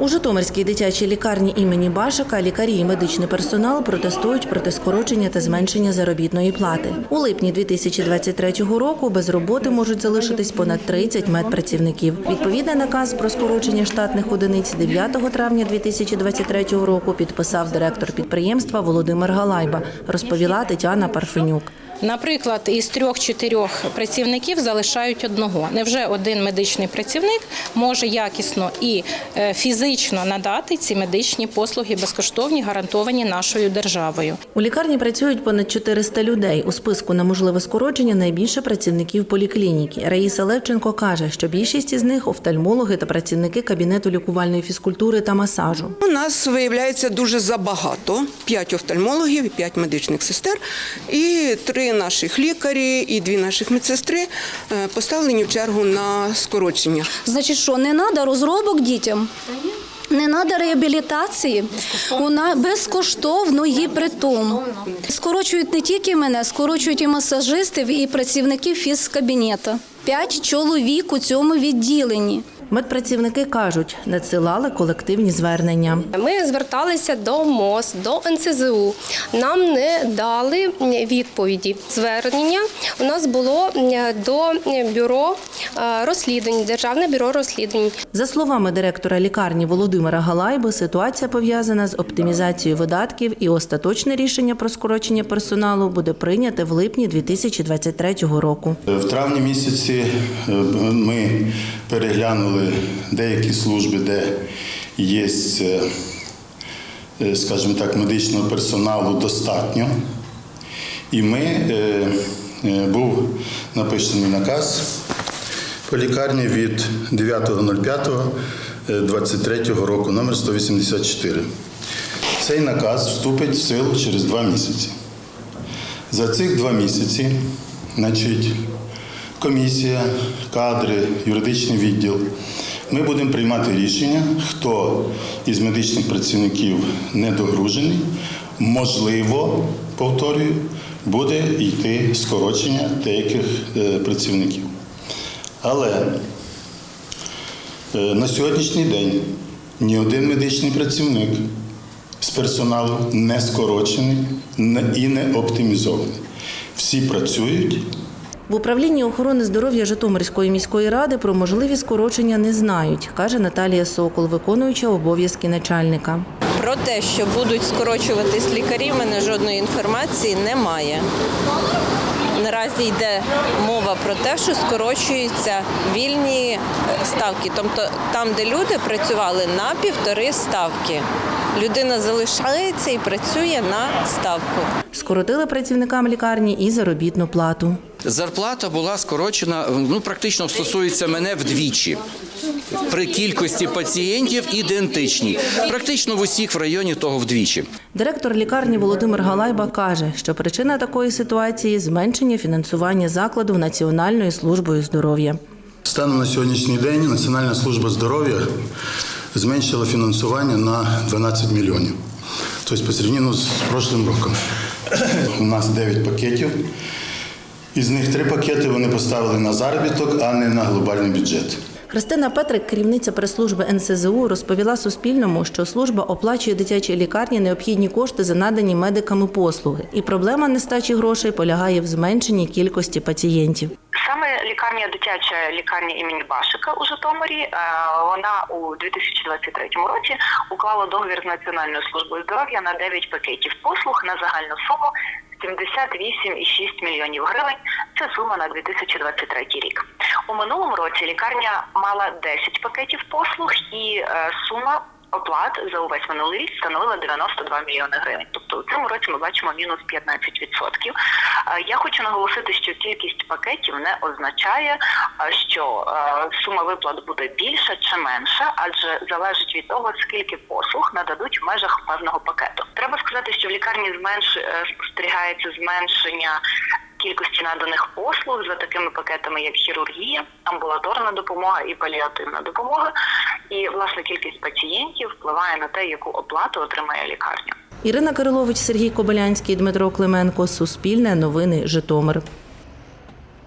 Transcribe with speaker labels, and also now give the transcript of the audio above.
Speaker 1: У Житомирській дитячій лікарні імені Башика лікарі і медичний персонал протестують проти скорочення та зменшення заробітної плати. У липні 2023 року без роботи можуть залишитись понад 30 медпрацівників. Відповідний наказ про скорочення штатних одиниць 9 травня 2023 року підписав директор підприємства Володимир Галайба, розповіла Тетяна Парфенюк.
Speaker 2: Наприклад, із трьох-чотирьох працівників залишають одного. Невже один медичний працівник може якісно і е, фізично надати ці медичні послуги безкоштовні, гарантовані нашою державою?
Speaker 1: У лікарні працюють понад 400 людей. У списку на можливе скорочення найбільше працівників поліклініки. Раїса Левченко каже, що більшість із них офтальмологи та працівники кабінету лікувальної фізкультури та масажу.
Speaker 3: У нас виявляється дуже забагато: п'ять офтальмологів, п'ять медичних сестер, і три наших лікарі, і дві наших медсестри е, поставлені в чергу на скорочення.
Speaker 4: Значить, що не треба розробок дітям? Не треба реабілітації, вона безкоштовно її притом. Скорочують не тільки мене, скорочують і масажистів, і працівників фізкабінету. П'ять чоловік у цьому відділенні.
Speaker 1: Медпрацівники кажуть, надсилали колективні звернення.
Speaker 5: Ми зверталися до МОЗ, до НСЗУ. Нам не дали відповіді. Звернення у нас було до бюро е, розслідувань, Державне бюро розслідувань.
Speaker 1: За словами директора лікарні Володимира Галайби, ситуація пов'язана з оптимізацією видатків і остаточне рішення про скорочення персоналу буде прийняте в липні 2023 року.
Speaker 6: В травні місяці е, ми переглянули деякі служби, де є, е, е, скажімо так, медичного персоналу достатньо. І ми був написаний наказ по лікарні від 9.05.23 року, номер 184. Цей наказ вступить в силу через два місяці. За цих два місяці, значить, комісія, кадри, юридичний відділ. Ми будемо приймати рішення, хто із медичних працівників недогружений, можливо, повторюю, буде йти скорочення деяких е, працівників. Але е, на сьогоднішній день ні один медичний працівник з персоналу не скорочений і не оптимізований. Всі працюють.
Speaker 1: В управлінні охорони здоров'я Житомирської міської ради про можливі скорочення не знають, каже Наталія Сокол, виконуюча обов'язки начальника.
Speaker 7: Про те, що будуть скорочуватись лікарі, в мене жодної інформації немає. Наразі йде мова про те, що скорочуються вільні е, ставки, тобто там, де люди працювали на півтори ставки. Людина залишається і працює на ставку.
Speaker 1: Скоротили працівникам лікарні і заробітну плату.
Speaker 8: Зарплата була скорочена, ну практично стосується мене вдвічі. При кількості пацієнтів ідентичні. Практично в усіх в районі того вдвічі.
Speaker 1: Директор лікарні Володимир Галайба каже, що причина такої ситуації зменшення фінансування закладу Національною службою здоров'я.
Speaker 6: Станом на сьогоднішній день Національна служба здоров'я зменшила фінансування на 12 мільйонів. Тобто по сравнению з прошлим роком. У нас 9 пакетів. Із них три пакети вони поставили на заробіток, а не на глобальний бюджет.
Speaker 1: Христина Петрик, керівниця прес-служби НСЗУ, розповіла Суспільному, що служба оплачує дитячій лікарні необхідні кошти за надані медиками послуги, і проблема нестачі грошей полягає в зменшенні кількості пацієнтів.
Speaker 9: Саме лікарня дитяча лікарня імені Башика у Житомирі. е, Вона у 2023 році уклала договір з Національною службою здоров'я на 9 пакетів послуг на загальну суму 78,6 мільйонів гривень. Це сума на 2023 рік. У минулому році лікарня мала 10 пакетів послуг і е, сума. Оплат за увесь минулий рік становила 92 мільйони гривень. Тобто у цьому році ми бачимо мінус 15%. Е, Я хочу наголосити, що кількість пакетів не означає, е, що е, сума виплат буде більша чи менша, адже залежить від того, скільки послуг нададуть в межах певного пакету. Треба сказати, що в лікарні зменш спостерігається зменшення. Кількості наданих послуг за такими пакетами, як хірургія, амбулаторна допомога і паліативна допомога. І власне кількість пацієнтів впливає на те, яку оплату отримає лікарня.
Speaker 1: Ірина Кирилович, Сергій Кобилянський, Дмитро Клименко. Суспільне новини Житомир.